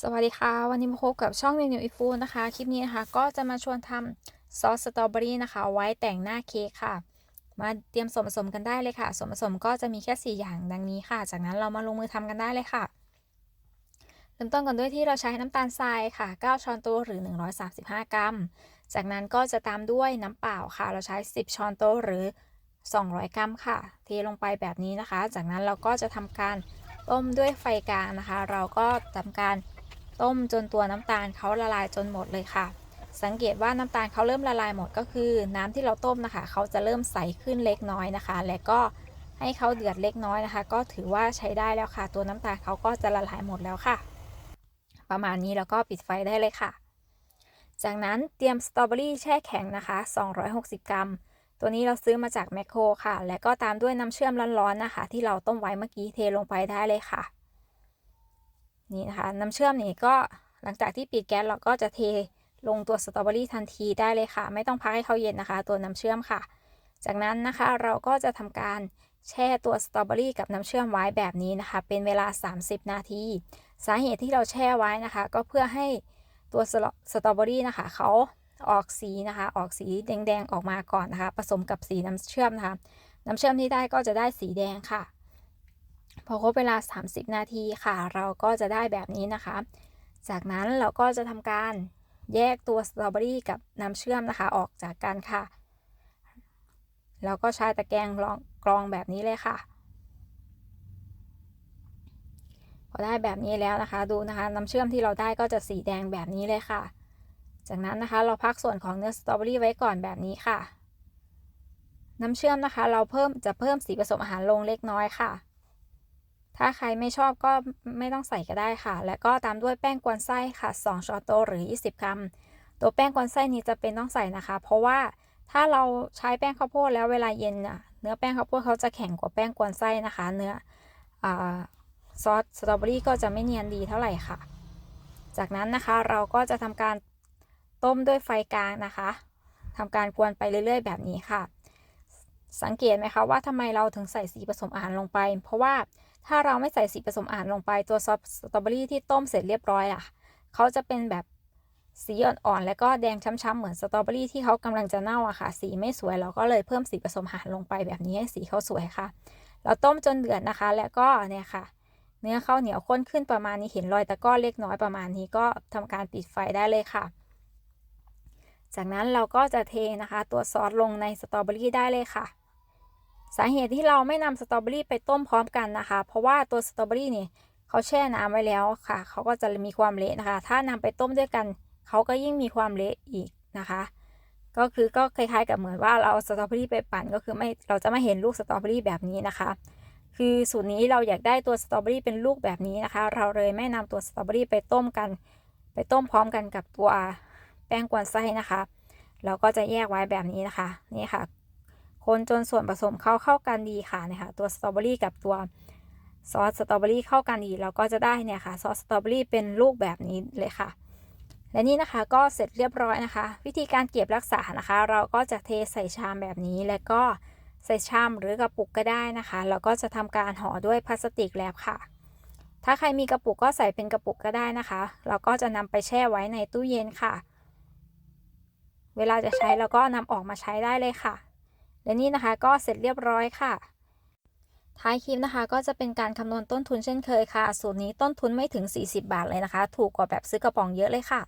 สวัสดีค่ะ วันนี้มาพบกับช่อง New New i f o o นะคะ คลิปนี้นะคะ ก็จะมาชวนทำซอสสตรอเบอรี่นะคะ ไว้แต่งหน้าเค้กค่ะ มาเตรียมส่วนผสมกันได้เลยค่ะ ส่วนผสมก็จะมีแค่ 4 อย่างดังนี้ค่ะ จากนั้นเรามาลงมือทำกันได้เลยค่ะเริ่มต้นกันด้วยที่เราใช้น้ำตาลทรายค่ะ 9 ช้อนโต๊ะหรือ 135 กรัม จากนั้นก็จะตามด้วยน้ำเปล่าค่ะ เราใช้ 10 ช้อนโต๊ะหรือ 200 กรัมค่ะ เทลงไปแบบนี้นะคะ จากนั้นเราก็จะทำการต้มด้วยไฟกลางนะคะ เราก็ทำการ ต้มจนตัวน้ำตาลเขาละลายจนหมดเลยค่ะ สังเกตว่าน้ำตาลเขาเริ่มละลายหมดก็คือ น้ำที่เราต้มนะคะ เขาจะเริ่มใสขึ้นเล็กน้อยนะคะ และก็ให้เขาเดือดเล็กน้อยนะคะ ก็ถือว่าใช้ได้แล้วค่ะ ตัวน้ำตาลเขาก็จะละลายหมดแล้วค่ะ ประมาณนี้แล้วก็ปิดไฟได้เลยค่ะ จากนั้นเตรียมสตรอเบอรี่แช่แข็งนะคะ 260 กรัม ตัวนี้เราซื้อมาจากแมคโครค่ะ และก็ตามด้วยน้ำเชื่อมร้อนๆนะคะ ที่เราต้มไว้เมื่อกี้เทลงไปได้เลยค่ะ นี่นะคะน้ำเชื่อมนี่ก็หลังจากที่ปิดแก๊สเราก็จะเทลงตัวสตรอเบอรี่ทันทีได้เลยค่ะ ไม่ต้องพักให้เขาเย็นนะคะ ตัวน้ำเชื่อมค่ะ จากนั้นนะคะเราก็จะทำการแช่ตัวสตรอเบอรี่กับน้ำเชื่อมไว้แบบนี้นะคะ เป็นเวลา 30 นาที สาเหตุที่เราแช่ไว้นะคะ ก็เพื่อให้ตัวสตรอเบอรี่นะคะเขาออกสีนะคะ ออกสีแดงๆออกมาก่อนนะคะ ผสมกับสีน้ำเชื่อมนะคะ น้ำเชื่อมที่ได้ก็จะได้สีแดงค่ะ พอครบเวลา 30 นาทีค่ะ เราก็จะได้แบบนี้นะคะ จากนั้นเราก็จะทำการแยกตัวสตรอเบอรี่กับน้ำเชื่อมนะคะออกจากกันค่ะ แล้วก็ใช้ตะแกรงรองกรองแบบนี้เลยค่ะ พอได้แบบนี้แล้วนะคะ ดูนะคะน้ำเชื่อมที่เราได้ก็จะสีแดงแบบนี้เลยค่ะ จากนั้นนะคะเราพักส่วนของเนื้อสตรอเบอรี่ไว้ก่อนแบบนี้ค่ะ น้ำเชื่อมนะคะ เราเพิ่มจะเพิ่มสีผสมอาหารลงเล็กน้อยค่ะ ถ้าใครไม่ชอบก็ไม่ต้องใส่ก็ได้ค่ะ และก็ตามด้วยแป้งกวนไส้ค่ะ 2ช้อนโต๊ะหรือ 20 กรัม ตัวแป้งกวนไส้นี้จะเป็นต้องใส่นะคะ เพราะว่าถ้าเราใช้แป้งข้าวโพดแล้วเวลาเย็นเนื้อแป้งข้าวโพดเขาจะแข็งกว่าแป้งกวนไส้นะคะ เนื้ออซอสสตรอเบอรี่ก็จะไม่เนียนดีเท่าไหร่ค่ะ จากนั้นนะคะเราก็จะทำการต้มด้วยไฟกลางนะคะทำการกวนไปเรื่อยๆ แบบนี้ค่ะ สังเกตไหมคะว่าทำไมเราถึงใส่สีผสมอาหารลงไป เพราะว่าถ้าเราไม่ใส่สีผสมอาหารลงไปตัวซอสสตรอเบอรี่ที่ต้มเสร็จเรียบร้อยอะเขาจะเป็นแบบสีอ่อนๆ แล้วก็แดงช้ำๆ เหมือนสตรอเบอรี่ที่เขากำลังจะเน่าอะค่ะ สีไม่สวยเราก็เลยเพิ่มสีผสมอาหารลงไปแบบนี้ให้สีเขาสวยค่ะ เราต้มจนเดือดนะคะ แล้วก็เนี่ยค่ะ เนื้อข้าวเหนียวข้นขึ้นประมาณนี้เห็นรอยตะก้อเล็กน้อยประมาณนี้ก็ทำการปิดไฟได้เลยค่ะ จากนั้นเราก็จะเทนะคะ ตัวซอสลงในสตรอเบอรี่ได้เลยค่ะ สาเหตุที่เราไม่นำสตรอเบอรี่ไปต้มพร้อมกันนะคะ เพราะว่าตัวสตรอเบอรี่นี่เขาแช่น้ำไว้แล้วค่ะ เขาก็จะมีความเละนะคะ ถ้านำไปต้มด้วยกันเขาก็ยิ่งมีความเละอีกนะคะ ก็คือก็คล้ายๆ กับเหมือนว่าเราสตรอเบอรี่ไปปั่นก็คือไม่เราจะไม่เห็นลูกสตรอเบอรี่แบบนี้นะคะ คือสูตรนี้เราอยากได้ตัวสตรอเบอรี่เป็นลูกแบบนี้นะคะ เราเลยไม่นำตัวสตรอเบอรี่ไปต้มกัน ไปต้มพร้อมกันกับตัวแป้งกวนไส้นะคะ เราก็จะแยกไว้แบบนี้นะคะ นี่ค่ะ คนจนส่วนผสมเข้าเข้ากันดีค่ะเนี่ยค่ะตัวสตรอเบอรี่กับตัวซอสสตรอเบอรี่เข้ากันดีเราก็จะได้เนี่ยค่ะซอสสตรอเบอรี่เป็นลูกแบบนี้เลยค่ะ และนี่นะคะก็เสร็จเรียบร้อยนะคะ วิธีการเก็บรักษานะคะ เราก็จะเทใส่ชามแบบนี้แล้วก็ใส่ชามหรือกระปุกก็ได้นะคะเราก็จะทำการห่อด้วยพลาสติกแรปค่ะ ถ้าใครมีกระปุกก็ใส่เป็นกระปุกก็ได้นะคะ เราก็จะนำไปแช่ไว้ในตู้เย็นค่ะ เวลาจะใช้เราก็นำออกมาใช้ได้เลยค่ะ และนี่นะคะก็เสร็จเรียบร้อยค่ะ ท้ายคลิปนะคะ ก็จะเป็นการคำนวณต้นทุนเช่นเคยค่ะ สูตรนี้ต้นทุนไม่ถึง 40 บาทเลยนะคะ ถูกกว่าแบบซื้อกระป๋องเยอะเลยค่ะ